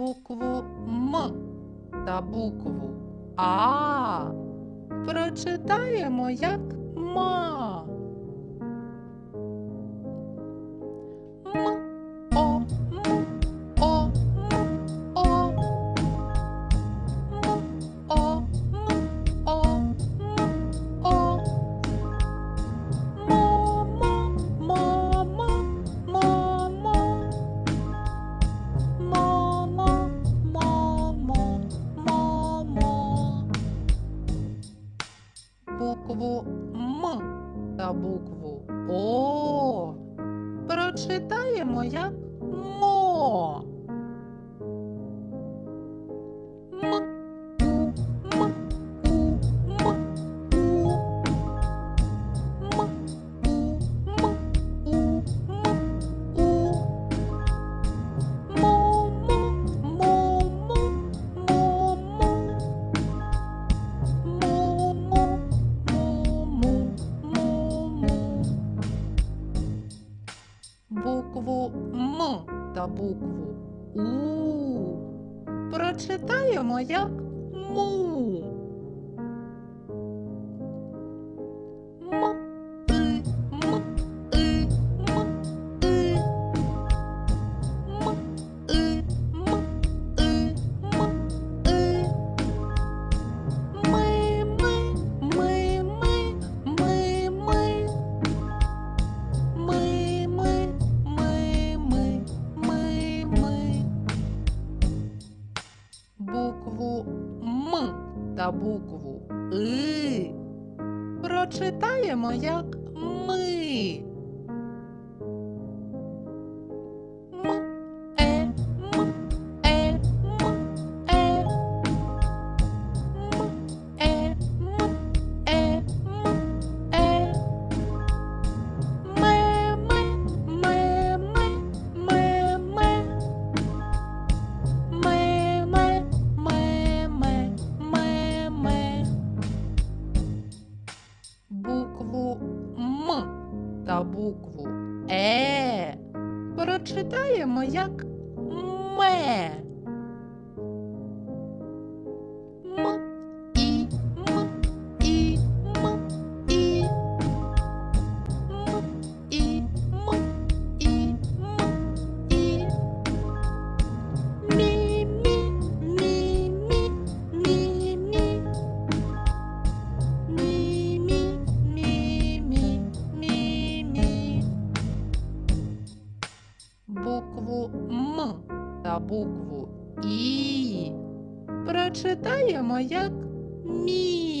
букву М та букву А. Прочитаємо як ма. букву М та букву О. Прочитаємо як мо. букву М та букву У. Прочитаємо як му. букву М та букву И. Прочитаємо як ми. та букву Е прочитаємо як ме. букву І прочитаємо як мі.